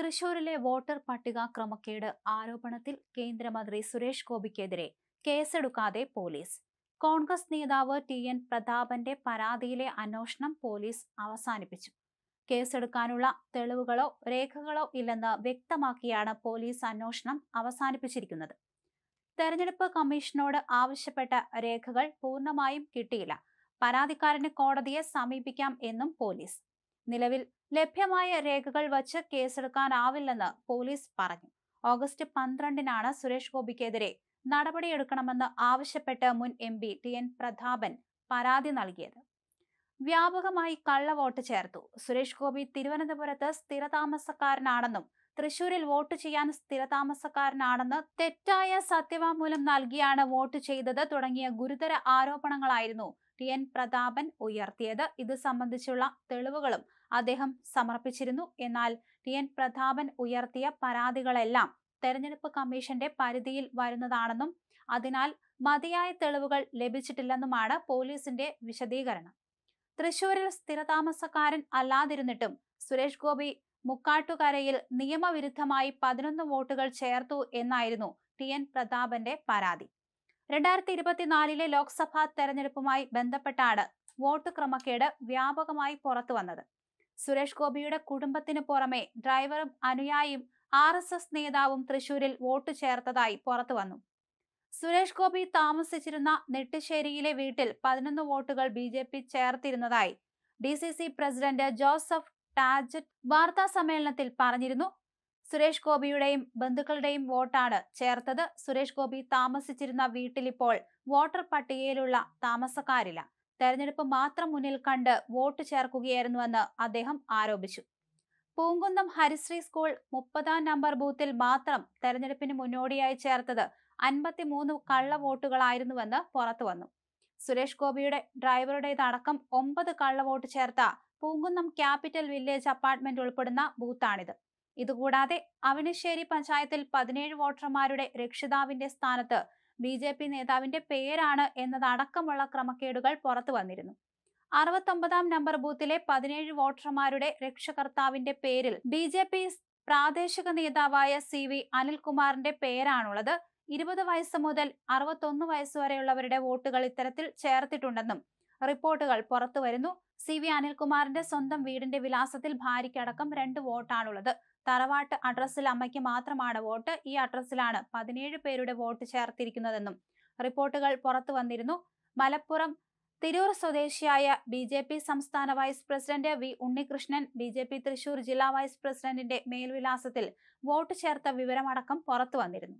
തൃശൂരിലെ വോട്ടർ പട്ടിക ക്രമക്കേട് ആരോപണത്തിൽ കേന്ദ്രമന്ത്രി സുരേഷ് ഗോപിക്കെതിരെ കേസെടുക്കാതെ പോലീസ്. കോൺഗ്രസ് നേതാവ് ടി. എൻ. പ്രതാപന്റെ പരാതിയിലെ അന്വേഷണം പോലീസ് അവസാനിപ്പിച്ചു. കേസെടുക്കാനുള്ള തെളിവുകളോ രേഖകളോ ഇല്ലെന്ന് വ്യക്തമാക്കിയാണ് പോലീസ് അന്വേഷണം അവസാനിപ്പിച്ചിരിക്കുന്നത്. തെരഞ്ഞെടുപ്പ് കമ്മീഷനോട് ആവശ്യപ്പെട്ട രേഖകൾ പൂർണമായും കിട്ടിയില്ല. പരാതിക്കാരന് കോടതിയെ സമീപിക്കാം എന്നും പോലീസ്. നിലവിൽ ലഭ്യമായ രേഖകൾ വച്ച് കേസെടുക്കാനാവില്ലെന്ന് പോലീസ് പറഞ്ഞു. ഓഗസ്റ്റ് പന്ത്രണ്ടിനാണ് സുരേഷ് ഗോപിക്കെതിരെ നടപടിയെടുക്കണമെന്ന് ആവശ്യപ്പെട്ട് മുൻ M P T N Prathapan പരാതി നൽകിയത്. വ്യാപകമായി കള്ളവോട്ട് ചേർത്തു. സുരേഷ് ഗോപി തിരുവനന്തപുരത്ത് സ്ഥിരതാമസക്കാരനാണെന്നും തൃശൂരിൽ വോട്ട് ചെയ്യാൻ സ്ഥിരതാമസക്കാരനാണെന്ന് തെറ്റായ സത്യവാങ്മൂലം നൽകിയാണ് വോട്ട് ചെയ്തത് തുടങ്ങിയ ഗുരുതര ആരോപണങ്ങളായിരുന്നു ടി. എൻ. പ്രതാപൻ ഉയർത്തിയത്. ഇത് സംബന്ധിച്ചുള്ള തെളിവുകളും അദ്ദേഹം സമർപ്പിച്ചിരുന്നു. എന്നാൽ ടി. എൻ. പ്രതാപൻ ഉയർത്തിയ പരാതികളെല്ലാം തെരഞ്ഞെടുപ്പ് കമ്മീഷന്റെ പരിധിയിൽ വരുന്നതാണെന്നും അതിനാൽ മതിയായ തെളിവുകൾ ലഭിച്ചിട്ടില്ലെന്നുമാണ് പോലീസിന്റെ വിശദീകരണം. തൃശൂരിൽ സ്ഥിരതാമസക്കാരൻ അല്ലാതിരുന്നിട്ടും സുരേഷ് ഗോപി മുക്കാട്ടുകരയിൽ നിയമവിരുദ്ധമായി പതിനൊന്ന് വോട്ടുകൾ ചേർത്തു എന്നായിരുന്നു ടി എൻ പ്രതാപന്റെ പരാതി. രണ്ടായിരത്തി ഇരുപത്തിനാലിലെ ലോക്സഭാ തെരഞ്ഞെടുപ്പുമായി ബന്ധപ്പെട്ടാണ് വോട്ട് ക്രമക്കേട് വ്യാപകമായി പുറത്തു വന്നത്. സുരേഷ് ഗോപിയുടെ കുടുംബത്തിന് പുറമെ ഡ്രൈവറും അനുയായിയും ആർ എസ് എസ് നേതാവും തൃശൂരിൽ വോട്ട് ചേർത്തതായി പുറത്തു വന്നു. സുരേഷ് ഗോപി താമസിച്ചിരുന്ന നെട്ടിശ്ശേരിയിലെ വീട്ടിൽ പതിനൊന്ന് വോട്ടുകൾ B J P ചേർത്തിരുന്നതായി D C C president Joseph Tajet വാർത്താ സമ്മേളനത്തിൽ പറഞ്ഞിരുന്നു. സുരേഷ് ഗോപിയുടെയും ബന്ധുക്കളുടെയും വോട്ടാണ് ചേർത്തത്. സുരേഷ് ഗോപി താമസിച്ചിരുന്ന വീട്ടിൽ ഇപ്പോൾ വോട്ടർ പട്ടികയിലുള്ള താമസക്കാരില്ല. തെരഞ്ഞെടുപ്പ് മാത്രം മുന്നിൽ കണ്ട് വോട്ട് ചേർക്കുകയായിരുന്നുവെന്ന് അദ്ദേഹം ആരോപിച്ചു. പൂങ്കുന്നം ഹരിശ്രീ സ്കൂൾ മുപ്പതാം നമ്പർ ബൂത്തിൽ മാത്രം തെരഞ്ഞെടുപ്പിന് മുന്നോടിയായി ചേർത്തത് അൻപത്തിമൂന്ന് കള്ള വോട്ടുകളായിരുന്നുവെന്ന് പുറത്തു വന്നു സുരേഷ് ഗോപിയുടെ ഡ്രൈവറുടേതടക്കം ഒമ്പത് കള്ളവോട്ട് ചേർത്ത പൂങ്കുന്നം ക്യാപിറ്റൽ വില്ലേജ് അപ്പാർട്ട്മെന്റ് ഉൾപ്പെടുന്ന ബൂത്താണിത്. ഇതുകൂടാതെ അവനിശ്ശേരി പഞ്ചായത്തിൽ പതിനേഴ് വോട്ടർമാരുടെ രക്ഷിതാവിന്റെ സ്ഥാനത്ത് ബി ജെ പി നേതാവിന്റെ പേരാണ് എന്നതടക്കമുള്ള ക്രമക്കേടുകൾ പുറത്തു വന്നിരുന്നു. അറുപത്തൊമ്പതാം നമ്പർ ബൂത്തിലെ പതിനേഴ് വോട്ടർമാരുടെ രക്ഷകർത്താവിന്റെ പേരിൽ ബി ജെ പി പ്രാദേശിക നേതാവായ സി വി അനിൽകുമാറിന്റെ പേരാണുള്ളത്. ഇരുപത് വയസ്സ് മുതൽ അറുപത്തൊന്ന് വയസ്സ് വരെയുള്ളവരുടെ വോട്ടുകൾ ഇത്തരത്തിൽ ചേർത്തിട്ടുണ്ടെന്നും റിപ്പോർട്ടുകൾ പുറത്തു വരുന്നു. സി വി അനിൽകുമാറിന്റെ സ്വന്തം വീടിന്റെ വിലാസത്തിൽ ഭാര്യയ്ക്കടക്കം രണ്ട് വോട്ടാണുള്ളത്. തറവാട്ട് അഡ്രസ്സിൽ അമ്മയ്ക്ക് മാത്രമാണ് വോട്ട്. ഈ അഡ്രസ്സിലാണ് പതിനേഴ് പേരുടെ വോട്ട് ചേർത്തിരിക്കുന്നതെന്നും റിപ്പോർട്ടുകൾ പുറത്തു വന്നിരുന്നു. മലപ്പുറം തിരൂർ സ്വദേശിയായ ബി ജെ പി സംസ്ഥാന vice president V Unnikrishnan B J P Thrissur ജില്ലാ വൈസ് പ്രസിഡന്റിന്റെ മേൽവിലാസത്തിൽ വോട്ട് ചേർത്ത വിവരമടക്കം പുറത്തു വന്നിരുന്നു.